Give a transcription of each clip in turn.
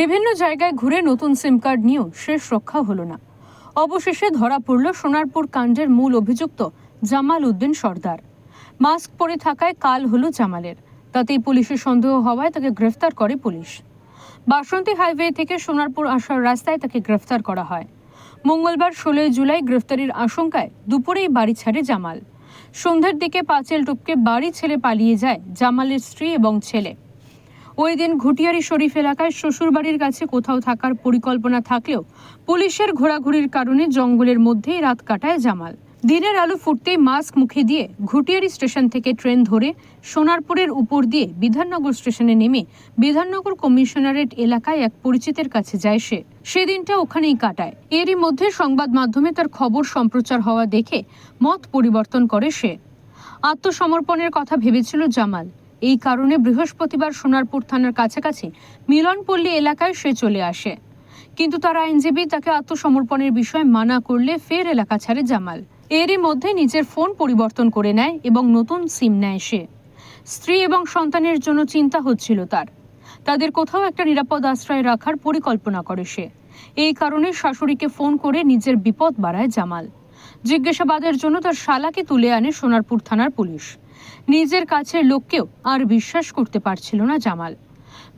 বিভিন্ন জায়গায় ঘুরে নতুন সিম কার্ড নিয়েও শেষ রক্ষা হলো না। অবশেষে ধরা পড়ল সোনারপুর কাণ্ডের মূল অভিযুক্ত জামাল উদ্দিন সর্দার। মাস্ক পরে থাকায় কাল হলো জামালের। তাতেই পুলিশের সন্দেহ হওয়ায় তাকে গ্রেফতার করে পুলিশ। বাসন্তী হাইওয়ে থেকে সোনারপুর আসার রাস্তায় তাকে গ্রেফতার করা হয়। মঙ্গলবার ষোলোই জুলাই গ্রেফতারির আশঙ্কায় দুপুরেই বাড়ি ছাড়ে জামাল। সন্ধ্যার দিকে পাঁচেল টুপকে বাড়ি ছেড়ে পালিয়ে যায় জামালের স্ত্রী এবং ছেলে। ওই দিন ঘুটিয়ারি শরীফ এলাকায় শ্বশুরবাড়ির কাছে কোথাও থাকার পরিকল্পনা থাকলেও পুলিশের ঘোরাঘুরির কারণে জঙ্গলের মধ্যেই রাত কাটায় জামাল। দিনের আলো ফুটতেই মাস্ক মুখে দিয়ে ঘুটিয়ারি স্টেশন থেকে ট্রেন ধরে সোনারপুরের উপর দিয়ে বিধাননগর স্টেশনে নেমে বিধাননগর কমিশনারেট এলাকায় এক পরিচিতের কাছে যায় সে। সেদিনটা ওখানেই কাটায়। এরই মধ্যে সংবাদ মাধ্যমে তার খবর সম্প্রচার হওয়া দেখে মত পরিবর্তন করে সে। আত্মসমর্পণের কথা ভেবেছিল জামাল। এই কারণে বৃহস্পতিবার সোনারপুর থানার কাছাকাছি মিলনপল্লী এলাকায় সে চলে আসে। কিন্তু তার আইনজীবী তাকে আত্মসমর্পণের বিষয়ে মানা করলে ফের এলাকা ছাড়ে জামাল। এরই মধ্যে নিজের ফোন পরিবর্তন করে নেয় এবং নতুন সিম নেয় সে। স্ত্রী এবং সন্তানের জন্য চিন্তা হচ্ছিল তার। তাদের কোথাও একটা নিরাপদ আশ্রয় রাখার পরিকল্পনা করে সে। এই কারণে শাশুড়িকে ফোন করে নিজের বিপদ বাড়ায় জামাল। জিজ্ঞাসাবাদের জন্য তার শালাকে তুলে আনে সোনারপুর থানার পুলিশ। নিজের কাছের লোককেও আর বিশ্বাস করতে পারছিল না জামাল।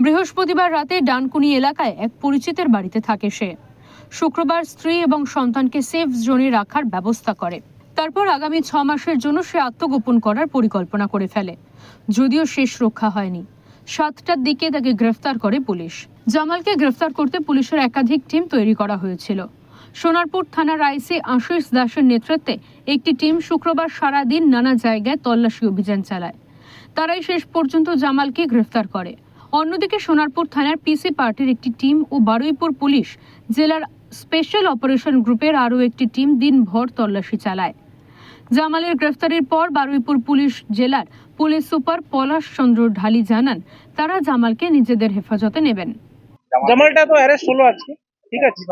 বৃহস্পতিবার রাতে ডানকুনি এলাকায় এক পরিচিতের বাড়িতে থাকে সে। শুক্রবার স্ত্রী এবং সন্তানকে সেফ জোনে রাখার ব্যবস্থা করে। তারপর আগামী ছ মাসের জন্য সে আত্মগোপন করার পরিকল্পনা করে ফেলে। যদিও শেষ রক্ষা হয়নি। সাতটার দিকে তাকে গ্রেফতার করে পুলিশ। জামালকে গ্রেফতার করতে পুলিশের একাধিক টিম তৈরি করা হয়েছিল। সোনারপুর থানার আইসি আশিস দাসের নেতৃত্বে একটি টিম শুক্রবার সারাদিন নানা জায়গায় তল্লাশি অভিযান চালায়। তারাই শেষ পর্যন্ত জামালকে গ্রেফতার করে। অন্যদিকে সোনারপুর থানার পিসি পার্টির একটি টিম ও বারুইপুর পুলিশ জেলার স্পেশাল অপারেশন গ্রুপের আরও একটি টিম দিনভর তল্লাশি চালায়। জামালের গ্রেফতারের পর বারুইপুর পুলিশ জেলার পুলিশ সুপার পলাশ চন্দ্র ঢালি জানান তারা জামালকে নিজেদের হেফাজতে নেবেন। জামালটা তো অ্যারেস্ট হলো আজকে ঠিক আছে।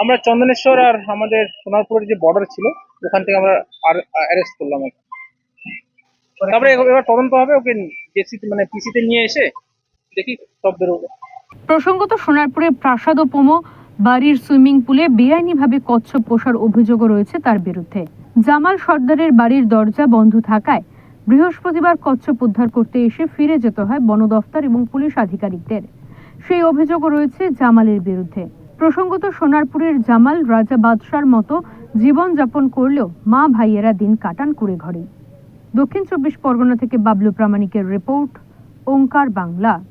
আমরা চন্দনেশ্বর আর আমাদের সোনারপুরের যে বর্ডার ছিল, ওখান থেকে আমরা আর অ্যারেস্ট করলাম ওকে। তারপরে এবার তদন্ত হবে, ওকে জেসিতে মানে পিসিতে নিয়ে এসে দেখি সব বেরোবে। প্রসঙ্গত সোনারপুরে প্রাসাদ ও পোমো বাড়ির সুইমিং পুলে বেআইনিভাবে কচ্ছপ পোষার অভিযোগও রয়েছে তার বিরুদ্ধে। জামাল সর্দারের বাড়ির দরজা বন্ধ থাকায় বৃহস্পতিবার কচ্ছপ উদ্ধার করতে এসে ফিরে যেতে হয় বন দফতর এবং পুলিশ আধিকারিকদের। সেই অভিযোগও রয়েছে জামালের বিরুদ্ধে। প্রসঙ্গত সোনারপুরের জামাল রাজা বাদশার মতো জীবন যাপন করলেও মা ভাইয়েরা দিন কাটান কুড়ে ঘরেই দক্ষিণ চব্বিশ পরগনা থেকে বাবলু প্রামাণিকের রিপোর্ট, ওঙ্কার বাংলা।